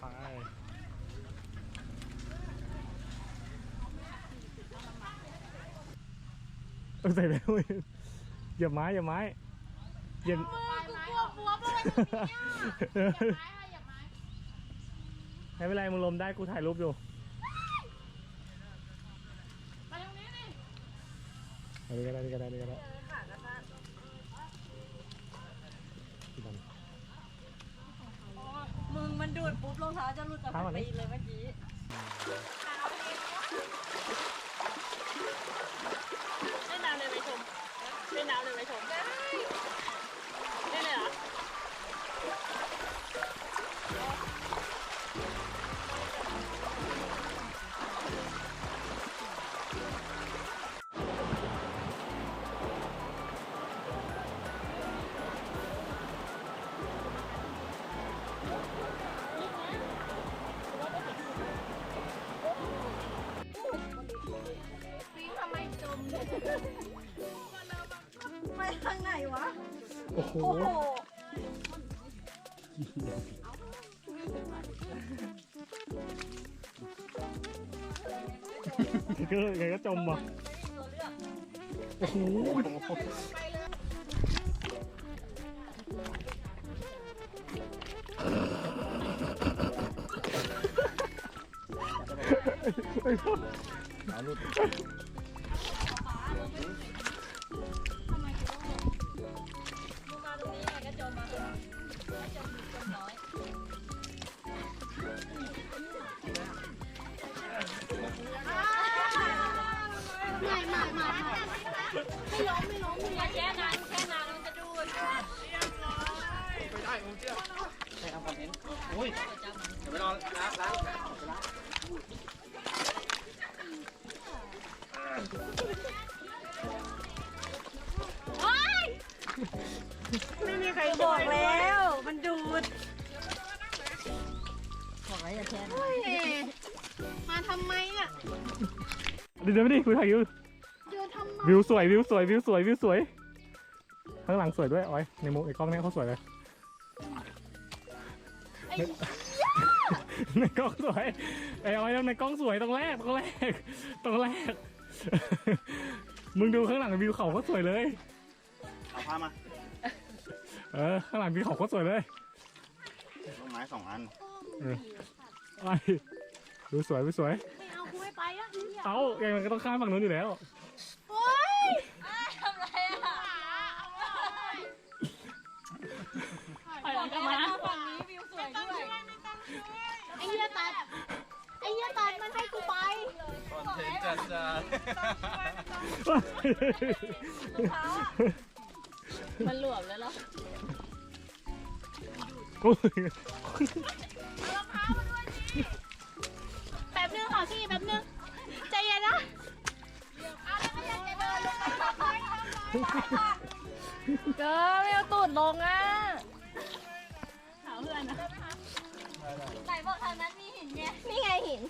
ไปจะพูดไปเอาใส่ไปด้วยอย่าไม้อย่าไม้อย่ามือกูกลัวบัวไปไว้ตรงนี้อะอย่าไม้ค่ะอย่าไม้ไม่เป็นไรมึงลมได้กูถ่ายรูปอยู่ไปตรงนี้ดิอันนี้ก็ได้อันนี้ก็ได้อันนี้ก็ได้ที่ทำ มึงมันดูดปุ๊บ รองเท้าจะหลุดจากเท้าก่อนดิตีนเลยเมื่อกี้ ก็ไงก็จมว่ะโอ้โหไอ้พ ไม่มีใครบอกแล้ว มันดูดบอกแล้วอย่าแช่นเฮ้ยมาทำไมอะเดี๋ยวไม่ดิคุยถ่ายอยู่เดินทำไมวิวสวยวิวสวยวิวสวยวิวสวย ข้างหลังสวยด้วยออยในมุมในกล้องเนี่ยเขาสวยเลยไอ้ในกล้องสวยไอ้ออยในกล้องสวยตรงแรกตรงแรกตรงแรก มึงดูข้างหลังวิวเขาก็สวยเลย เอาผ้ามา เออข้างหลังวิวเขาก็สวยเลยต้นไม้สองอันเออไอ้ดูสวยดูสวย ไม่เอากูไม่ไปอะเอ้ายังไงมันก็ต้องข้ามฝั่งนู้นอยู่แล้วโอ๊ยทำไรอะถอยหลังกลับมาฝั่งนี้วิวสวยด้วยไอ้เหี้ยตัดไอ้เหี้ยตัดมันให้กูไป มันหลวมแล้วเหรอโอ้ยแป๊บนึงขอพี่แป๊บนึงใจเย็นนะเอาแล้วก็ยังจะเดินลงไปทำไมทำไมเกิร์ไม่เอาตูดลงอะถามเพื่อนนะไหนบอกทางนั้นมีหินไงนี่ไงหิน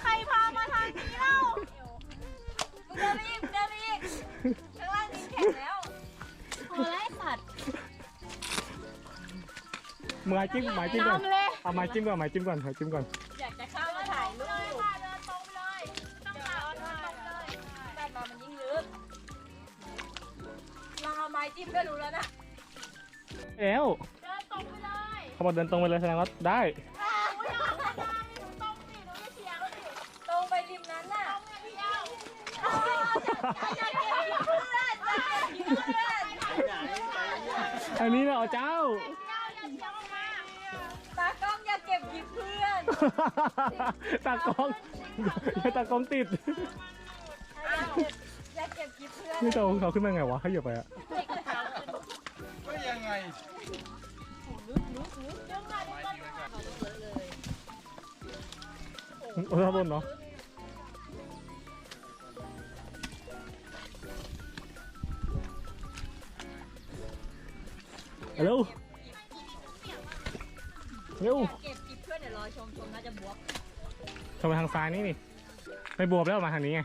ใครพามาทางนี้เล่ามึงเดินไปอีกเดินไปอีกข้างล่างดินแข็งแล้วโอ้ยสัตว์มือจิ้มหมายจิ้มก่อนนำเลย เอาไม้จิ้มก่อนไม้จิ้มก่อนไม้จิ้มก่อนอยากจะเข้ามาถ่ายรูปเดินตรงเลยต้องมาเดินตรงเลยแต่มามันยิ่งลึกลองเอาไม้จิ้มก็รู้แล้วนะแล้วเดินตรงไป เขาบอกเดินตรงไปเลยแสดงว่าได้ ตรงไปริมนั้นน่ะตรงอย่างเดียวเอาอย่าเก็บเพื่อนอย่าเก็บเพื่อนไปไหนไปเนี่ยอันนี้เหรอเจ้า ตากล้องอย่าเก็บหยิบเพื่อนตากล้องอย่าตากล้องติด อย่าเก็บหยิบเพื่อนนี่ตัวของเขาขึ้นมาไงวะให้เหยียบไปอะก็ยังไง โอ้ยข้างบนเนาะฮัลโหลเร็วเก็บคลิปเพื่อนเดี๋ยวรอชมชมน่าจะบวกชมไปทางซ้ายนี่นี่ไม่บวบแล้วมาทางนี้ไง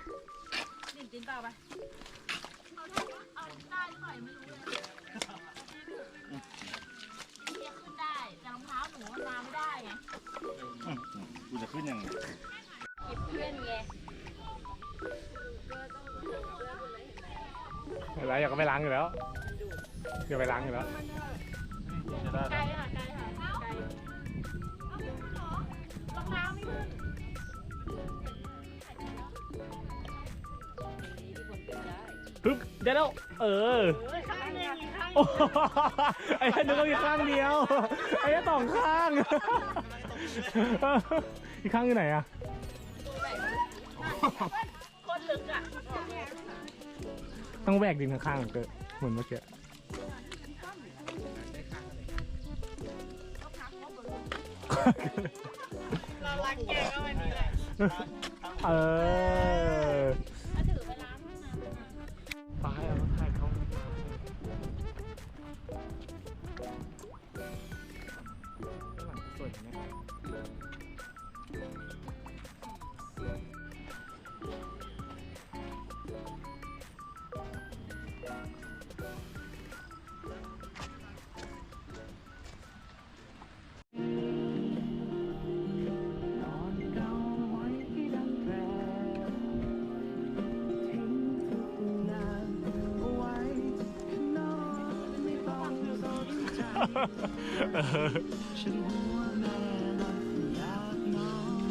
ดิ้นจิ้นเปล่าไป จะขึ้นยังไงคลิปเพื่อนไงอะไรอยากก็ไปล้างอยู่แล้วเดี๋ยวไปล้างอยู่แล้วจะได้ไกลค่ะไกลค่ะไกลรองเท้าไม่ขึ้นปึ๊บเดี๋ยวแล้ว เออเฮ้ยข้างหนึงอีกข้างหโอ้นึ่งโหไอ้นึกว่ามีข้างเดียว ไอ้สองข้าง อีกข้างอยู่ไหนอะคนลึกอะต้องแหวกดินข้างๆเกิดเหมือนเมื่อกี้เราลักแกก็วันนี้แหละเออ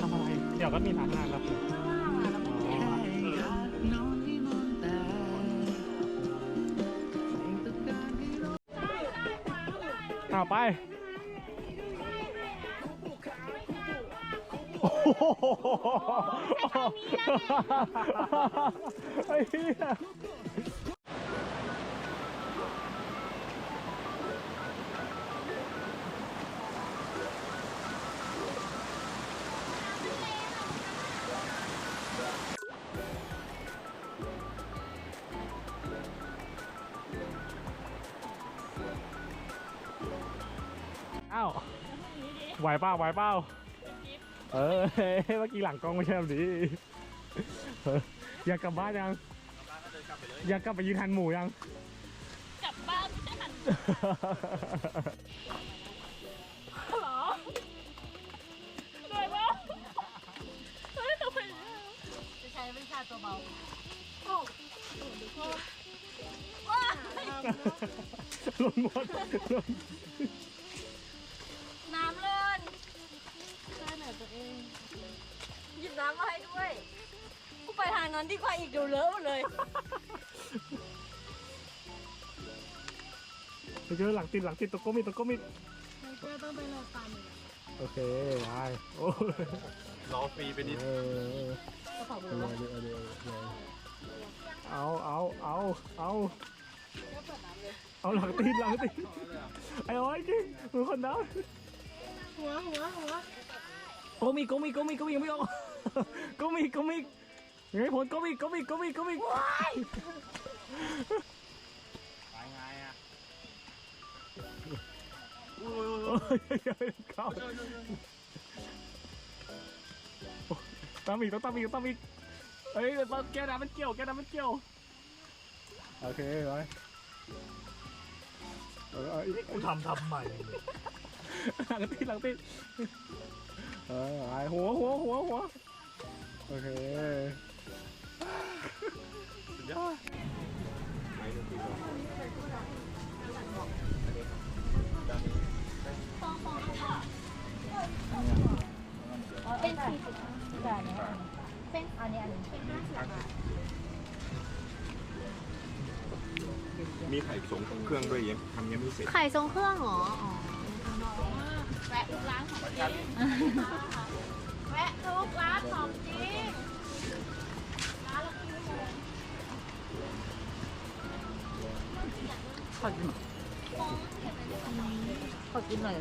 ทำอะไร เดี๋ยวก็มีร้านอาหารแล้วเอาไปโอ้โหไอ้เหี้ย เปล่าไหวเปล่าเออเมื่อกี้หลังกล้องไม่ใช่แบบนี้เอออยากกลับบ้านยังอยากกลับไปยืนทันหมูยัง กลับบ้านไม่ได้หันหรอเหนื่อยปะเฮ้ยทำไมเนี่ยจะใช้วิชาตัวเบาโอ้โหดูพ่อว้ายหล่นหมดหล่น มาให้ด้วย กูไปทางนั้นดีกว่าอีกเดี๋ยวเลอะหมดเลย ไปเจอหลังติดหลังติดตะโกมิดตะโกมิดเพื่อต้องไปรอฟันโอเคได้โอ้ยรอฟรีไปนิดเออก็ขอบคุเอาณเดี๋ยวเอาเดี๋ยวเอาเดี๋ยวเอาเอาเอาเอาเอาหลังติดหลังติดไอ้โอ้ยจริงมือคนน้ำหัวหัวหัวโกมิโกมิโกมิโกมิยังไม่ออกโกมิโกมิยังไม่พ้นโกมิโกมิโกมิโกมิว้ายไปไงอะโอ้ยยังไม่เข้าตามอีกต้องตามอีกต้องตามอีกเอ้ยแก้วน้ำมันเกี่ยวแก้วน้ำมันเกี่ยวโอเคไปเออเออกูทำทำใหม่ หลังติดหลังติดเออไอหัวหัวหัวหัวโอเคสุดยอดไปดูสิเป็นสี่สิบแต่เนี้ยเป็นอันนี้อันนี้เป็นห้าสิบบาทมีไข่สงเครื่องด้วยยังทำยังไม่เสร็จ ไข่ทรงเครื่องเหรอ อ๋อแวะทุ กร้านของจริงแวะทุกร้านของจริงร้านเราคิวเลยขอกินขอกินหน่อย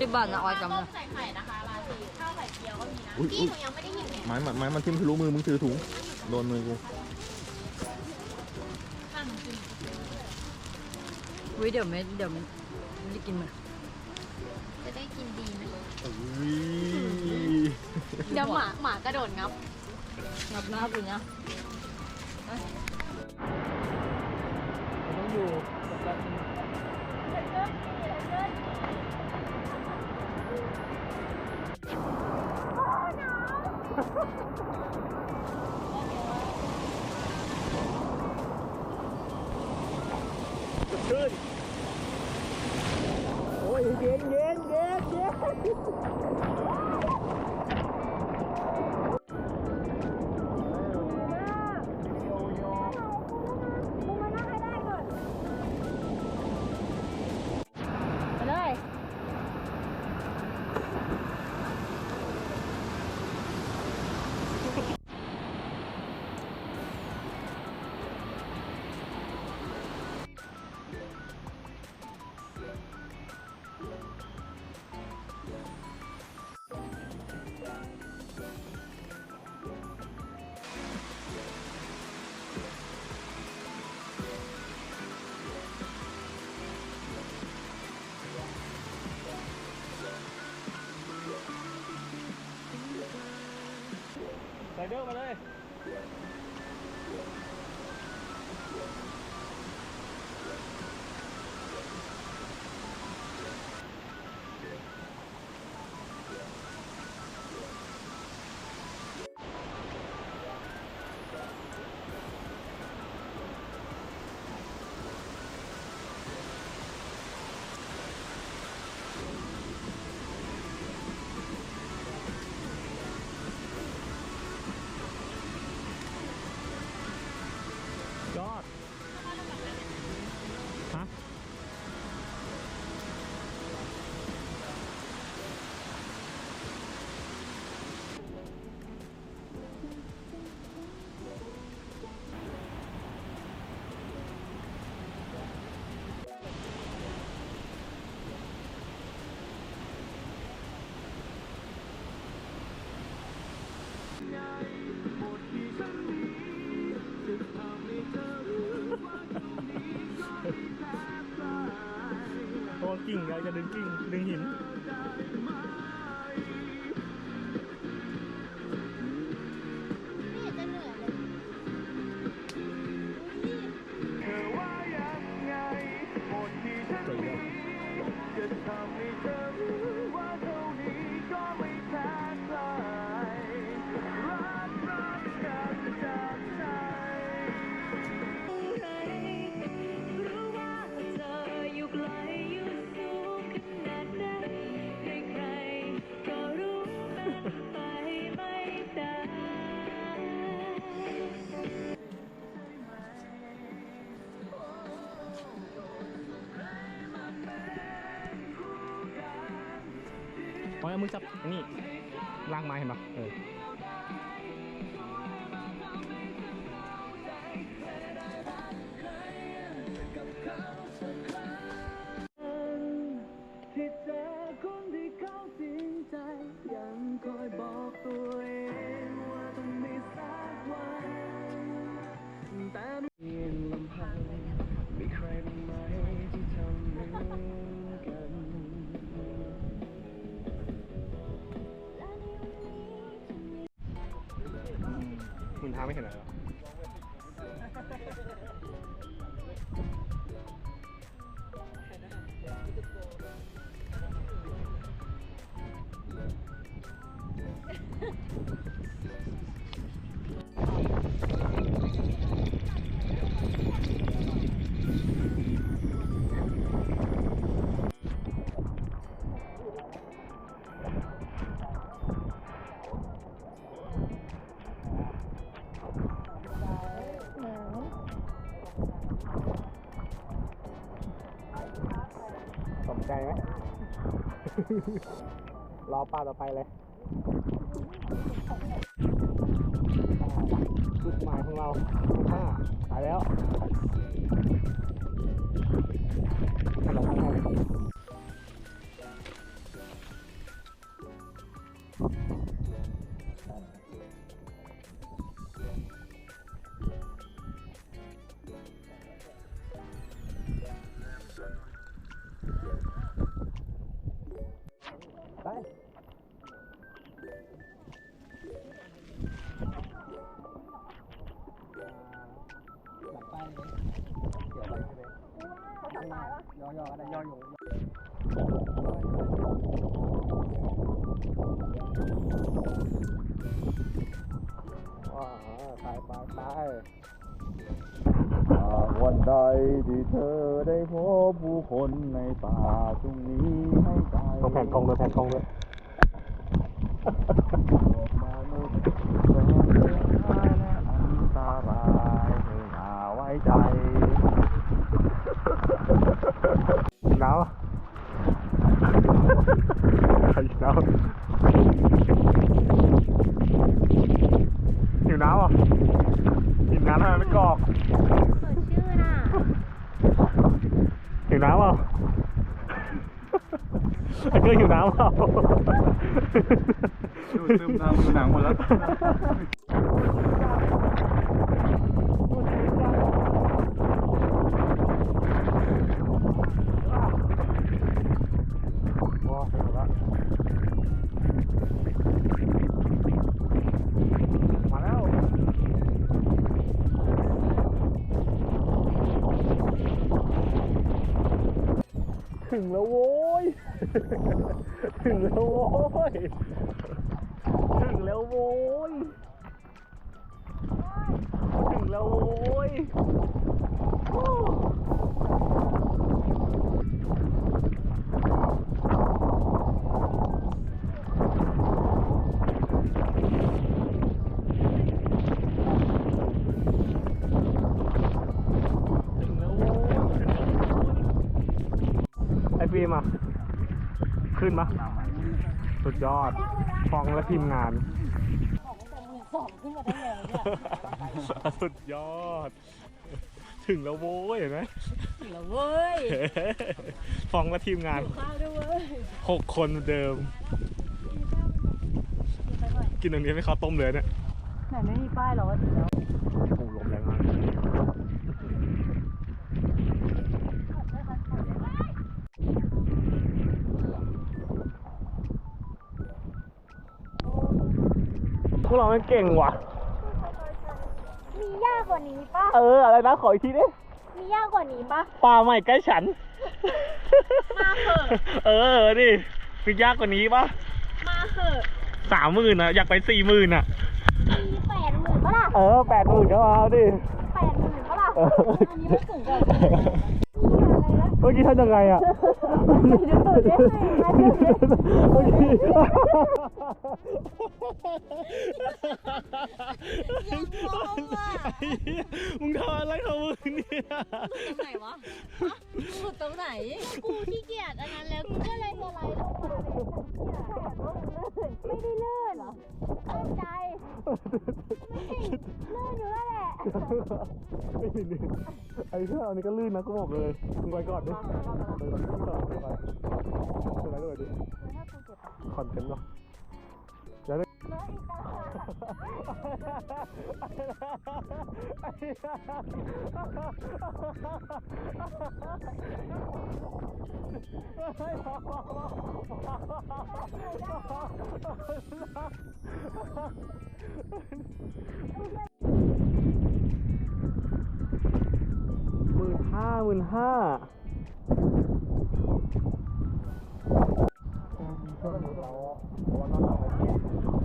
สิบบาทนะออยจำต้นะมใส่ไข่นะคะร้านนี้ข้าวไข่เจียวก็มีนะอุ๊ยพี่หนูยังไม่ได้หยิบเนี่ยไม้มันไม้มันทิ่มทะลุมือมึงถือถุงโดนมือกูข้าวหนูกินวิเดี๋ยวไม่เดี๋ยวมันจะกินมันเจะได้กินดีไหมอุ้ยเดี๋ยวหมาหมากระโดดงับ งับหน้ากูเนี่ยต้องอยู่แบบขึ้นโอ้ยเย็นเย็นเย็น Ha ha ha ha! เดอร์มาเลย ย เพราะมึงจับนี่ล่างไม้เห็นปะเออ ไม่เห็นอะ รอป้าต่อไปเลยจุดหมายของเราห้าไปแล้ว ไปไปไปหากวันใดที่เธอได้พบผู้คนในป่าตรงนี้ให้ใจต้องแผ่นกล้องด้วยแผ่นกล้องด้วยมนุษย์ร้อนเรื่องร้ายและอันตรายให้หาไว้ใจหนาวอะใครหนาวหิว น้ำอะกินน้ำทำไมไม่กรอกสดชื่นอะหิวน้ำเปล่าไอ้เกอร์หิวน้ำเปล่าดูดซึมน้ำดูหนังหมดแล้ว โอ้ถึงแล้วมาแล้ว ถึงแล้วโว้ย ถึงแล้วโว้ย ถึงแล้วโว้ย ถึงแล้วโว้ยถึงแล้ว โว้ยถึงแล้วโว้ยไอฟิล์มอะขึ้นมาสุดยอดฟองและทีมงานสุดยอด ถึงแล้วโว้ยเห็นไหมเหรอเว้ยฟองและทีมงานข้าวด้วยเว้ยหกคนเหมือนเดิม กินตรงนี้ไม่ข้าวต้มเลยเนี่ย ไหนไม่มีป้ายหรอว่าถึงแล้ว โอ้ลมแรงมาก พวกเรามันเก่งว่ะ มียากกว่านี้ปะเออ อะไรนะ ขออีกทีดิมียากกว่านี้ปะ ปลาใหม่ใกล้ฉัน มาเถอะ เออดิมียากกว่านี้ปะมาเถอะสามหมื่นอะอยากไปสี่หมื่นอะมีแปดหมื่นปะล่ะเออแปดหมื่นก็เอาดิ แปดหมื่นปะล่ะเอออันนี้ไม่ถึงกับนี่อะไรนะ เมื่อกี้ทำยังไงอะเมื่อกี้ ยังงงอะ ไอ้เหี้ยมึงทำอะไรของมึงเนี่ย ตรงไหนวะหลุดตรงไหน กูขี้เกียจอันนั้นแล้วกูก็เลยสไลด์ลงมาเลยไม่ได้เลื่อนเหรอตั้งใจเลื่อนอยู่แล้วแหละไอ้นี่ไอ้เพื่อนอันนี้ก็ลื่นนะกูบอกเลยมึงไปก่อนดิไปก่อนไปก่อนไปก่อนไปก่อนดิคอนเทนต์เนาะ หมื่นห้าหมื่นห้าเ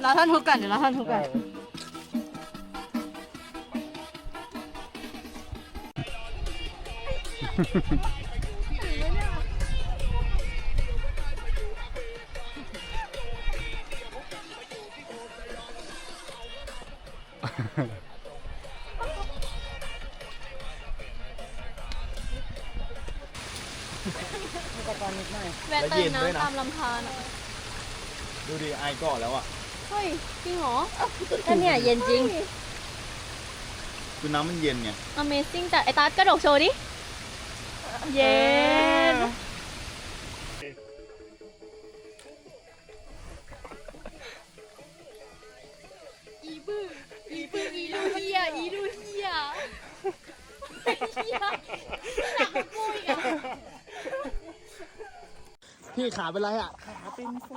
เราท่านทุกกันเดี๋ยวราท่านทุกกัน ลำธารอะ ดูดิไอก่อนแล้วอะเฮ้ย จริงเหรอก็เนี่ยเย็นจริง คือน้ำมันเย็นไง Amazing จัดไอ้ตาร์ทกระโดดโชว์ดิ เย็ ขาเป็นไรอะ ขาเป็นโฟ